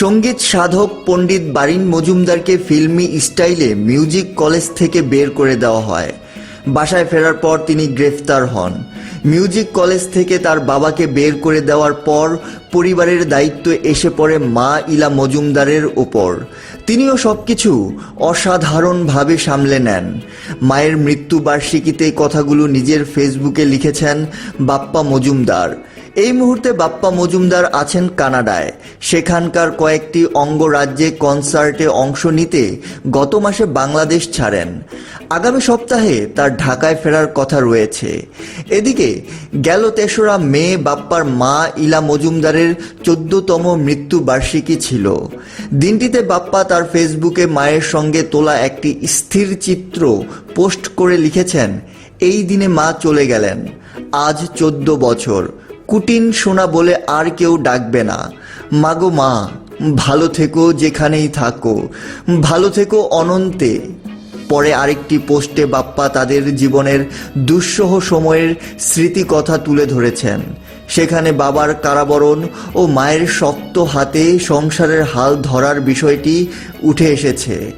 সংগীত সাধক পণ্ডিত বারিন মজুমদারকে ফিল্মি স্টাইলে মিউজিক কলেজ থেকে বের করে দেওয়া হয়। বাসায় ফেরার পর তিনি গ্রেফতার হন। মিউজিক কলেজ থেকে তার বাবাকে বের করে দেওয়ার পর পরিবারের দায়িত্ব এসে পড়ে মা ইলা মজুমদারের ওপর। তিনিও সবকিছু অসাধারণভাবে সামলে নেন। মায়ের মৃত্যুবার্ষিকীতে কথাগুলো নিজের ফেসবুকে লিখেছেন বাপ্পা মজুমদার। এই মুহূর্তে বাপ্পা মজুমদার আছেন কানাডায়। সেখানকার কয়েকটি অঙ্গরাজ্যে কনসার্টে অংশ নিতে গত মাসে বাংলাদেশ ছাড়েন। আগামী সপ্তাহে তার ঢাকায় ফেরার কথা রয়েছে। এদিকে গেল তেসরা মে বাপ্পার মা ইলা মজুমদারের চোদ্দতম মৃত্যুবার্ষিকী ছিল। দিনটিতে বাপ্পা তার ফেসবুকে মায়ের সঙ্গে তোলা একটি স্থির চিত্র পোস্ট করে লিখেছেন, এই দিনে মা চলে গেলেন। আজ চোদ্দ বছর। কুটিন সোনা বলে আর কেউ ডাকবে না। মাগো মা, ভালো থেকো যেখানেই থাকো। ভালো থেকো অনন্তে। পরে আরেকটি পোস্টে বাপ্পা তাদের জীবনের দুঃসহ সময়ের স্মৃতি কথা তুলে ধরেছেন। সেখানে বাবার কারাবরণ ও মায়ের শক্ত হাতে সংসারের হাল ধরার বিষয়টি উঠে এসেছে।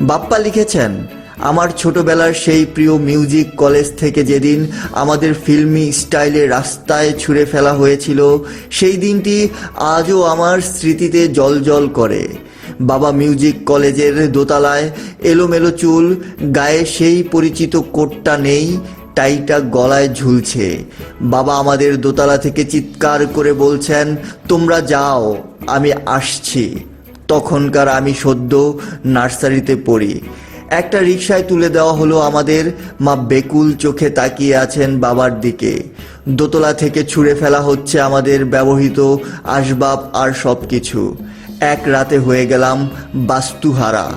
বাপ্পা লিখেছেন আমার ছোটবেলার সেই প্রিয় মিউজিক কলেজ থেকে যেদিন আমাদের ফিল্মি স্টাইলে রাস্তায় ছুঁড়ে ফেলা হয়েছিল, সেই দিনটি আজও আমার স্মৃতিতে জল করে। বাবা মিউজিক কলেজের দোতলায় এলোমেলো চুল, গায়ে সেই পরিচিত কোটটা নেই, টাইটা গলায় ঝুলছে। বাবা আমাদের দোতলা থেকে চিৎকার করে বলছেন, তোমরা যাও, আমি আসছি। তখনকার আমি সদ্য নার্সারিতে পড়ি। একটা রিকশায় তুলে দেওয়া হলো আমাদের। মা বেকুল চোখে তাকিয়ে আছেন বাবার দিকে। দোতলা থেকে ছুঁড়ে ফেলা হচ্ছে আমাদের ব্যবহৃত আসবাব আর সব কিছু এক রাতে হয়ে গেলাম বাস্তুহারা।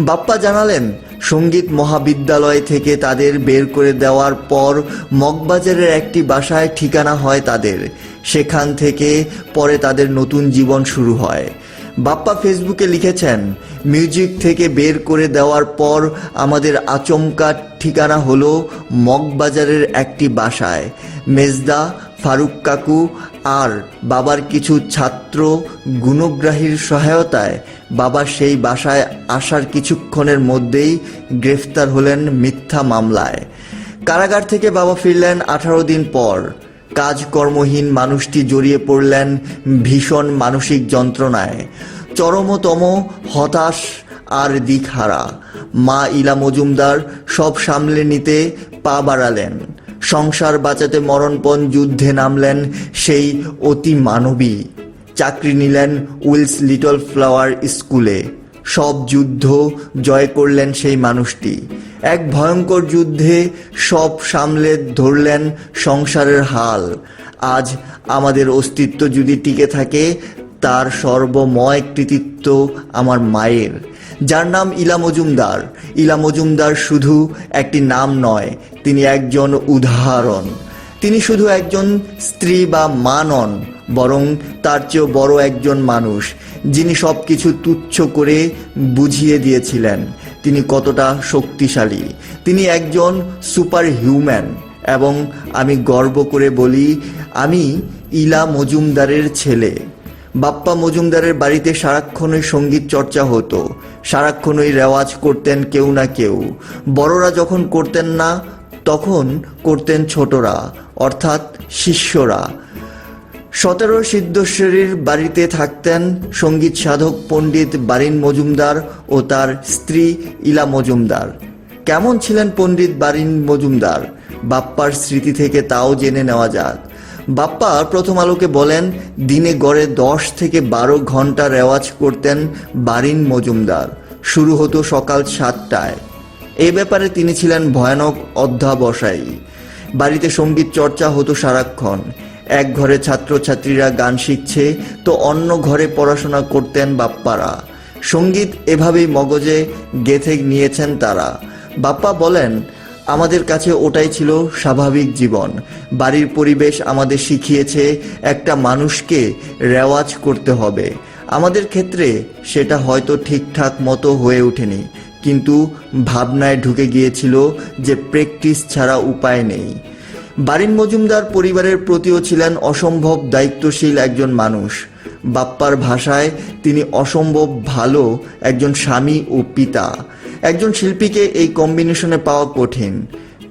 বাপ্পা জানালেন, সংগীত মহাবিদ্যালয় থেকে তাদের বের করে দেওয়ার পর মগবাজারের একটি বাসায় ঠিকানা হয় তাদের। সেখান থেকে পরে তাদের নতুন জীবন শুরু হয়। বাপ্পা ফেসবুকে লিখেছেন, মিউজিক থেকে বের করে দেওয়ার পর আমাদের আচমকা ঠিকানা হলো মগবাজারের একটি বাসায়। মেজদা, ফারুক কাকু আর বাবার কিছু ছাত্র গুণগ্রাহীর সহায়তায় বাবা সেই বাসায় আসার কিছুক্ষণের মধ্যেই গ্রেফতার হলেন মিথ্যা মামলায়। কারাগার থেকে বাবা ফিরলেন আঠারো দিন পর। কাজকর্মহীন মানুষটি জড়িয়ে পড়লেন ভীষণ মানসিক যন্ত্রণায়। চরমতম হতাশ আর দিকহারা। মা ইলা মজুমদার সব সামলে নিতে পা বাড়ালেন। সংসার বাঁচাতে মরণপণ যুদ্ধে নামলেন সেই অতি মানবী। চাকরি নিলেন উইলস লিটল ফ্লাওয়ার স্কুলে। সব যুদ্ধ জয় করলেন সেই মানুষটি। এক ভয়ঙ্কর যুদ্ধে সব সামলে ধরলেন সংসারের হাল। আজ আমাদের অস্তিত্ব যদি টিকে থাকে, তার সর্বময় কৃতিত্ব আমার মায়ের। যার নাম ইলা মজুমদার। ইলা মজুমদার শুধু একটি নাম নয়, তিনি একজন উদাহরণ। তিনি শুধু একজন স্ত্রী বা মা নন বরং তার চেয়েও বড় একজন মানুষ, যিনি সব কিছু তুচ্ছ করে বুঝিয়ে দিয়েছিলেন। তিনি কতটা শক্তিশালী। তিনি একজন সুপার হিউম্যান এবং আমি গর্ব করে বলি, আমি ইলা মজুমদারের ছেলে। বাপ্পা মজুমদারের বাড়িতে সারাক্ষণই সংগীত চর্চা হতো, সারাক্ষণই রেওয়াজ করতেন কেউ না কেউ। বড়রা যখন করতেন না, তখন করতেন ছোটরা, অর্থাৎ শিষ্যরা। সতেরো সিদ্ধেশ্বরীর বাড়িতে থাকতেন সংগীত সাধক পণ্ডিত বারিন মজুমদার ও তার স্ত্রী ইলা মজুমদার। কেমন ছিলেন পণ্ডিত বারিন মজুমদার? বাপ্পার স্মৃতি থেকে তাও জেনে নেওয়া যাক। বাপ্পা প্রথম আলোকে বলেন, দিনে গড়ে দশ থেকে বারো ঘণ্টা রেওয়াজ করতেন বারিন মজুমদার। শুরু হতো সকাল সাতটায়। এ ব্যাপারে তিনি ছিলেন ভয়ানক অধ্যাবসায়ী। বাড়িতে সংগীত চর্চা হতো সারাক্ষণ। এক ঘরে ছাত্রছাত্রীরা গান শিখছে, তো অন্য ঘরে পড়াশোনা করতেন বাপ্পারা। সংগীত এভাবেই মগজে গেথে নিয়েছেন তারা। বাপ্পা বলেন, আমাদের কাছে ওটাই ছিল স্বাভাবিক জীবন। বাড়ির পরিবেশ আমাদের শিখিয়েছে একটা মানুষকে রেওয়াজ করতে হবে। আমাদের ক্ষেত্রে সেটা হয়তো ঠিকঠাক মতো হয়ে ওঠেনি, কিন্তু ভাবনায় ঢুকে গিয়েছিল যে প্র্যাকটিস ছাড়া উপায় নেই। বারিন মজুমদার পরিবারের প্রতিও ছিলেন অসম্ভব দায়িত্বশীল একজন মানুষ। বাপ্পার ভাষায় তিনি অসম্ভব ভালো একজন স্বামী ও পিতা। একজন শিল্পীকে এই কম্বিনেশনে পাওয়া কঠিন।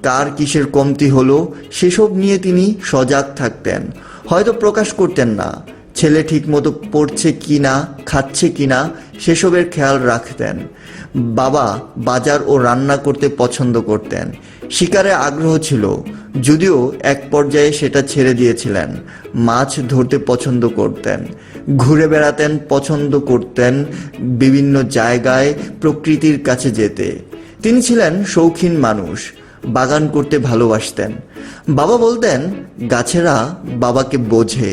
কার কিসের কমতি হলো, সেসব নিয়ে তিনি সজাগ থাকতেন। হয়তো প্রকাশ করতেন না, ছেলে ঠিকমতো পড়ছে কি না খাচ্ছে কি না সেসবের খেয়াল রাখতেন। বাবা বাজার ও রান্না করতে পছন্দ করতেন। শিকারে আগ্রহ ছিল, যদিও এক পর্যায়ে সেটা ছেড়ে দিয়েছিলেন। মাছ ধরতে পছন্দ করতেন, ঘুরে বেড়াতেন পছন্দ করতেন বিভিন্ন জায়গায় প্রকৃতির কাছে যেতে। তিনি ছিলেন শৌখিন মানুষ, বাগান করতে ভালোবাসতেন। বাবা বলতেন, গাছেরা বাবাকে বোঝে,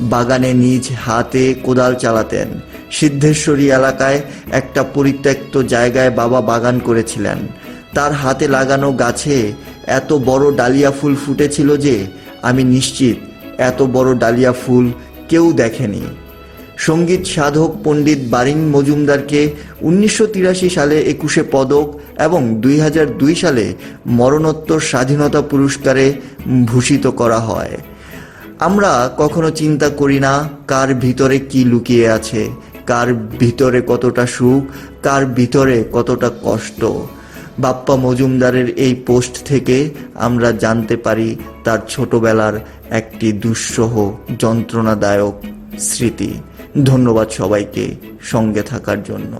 বাগানে নিজ হাতে কোদাল চালাতেন সিদ্ধেশ্বরী এলাকায় একটা পরিত্যক্ত জায়গায় বাবা বাগান করেছিলেন। তার হাতে লাগানো গাছে এত বড় ডালিয়া ফুল ফুটেছিল যে আমি নিশ্চিত এত বড় ডালিয়া ফুল কেউ দেখেনি। সংগীত সাধক পণ্ডিত বারিন মজুমদারকে উনিশশো তিরাশি সালে একুশে পদক এবং দুই হাজার দুই সালে মরণোত্তর স্বাধীনতা পুরস্কারে ভূষিত করা হয়। আমরা কখনো চিন্তা করি না কার ভিতরে কি লুকিয়ে আছে কার ভিতরে কতটা সুখ, কার ভিতরে কতটা কষ্ট। বাপ্পা মজুমদারের এই পোস্ট থেকে আমরা জানতে পারি তার ছোটবেলার একটি দুঃসহ, যন্ত্রণাদায়ক স্মৃতি। ধন্যবাদ সবাইকে সঙ্গে থাকার জন্য।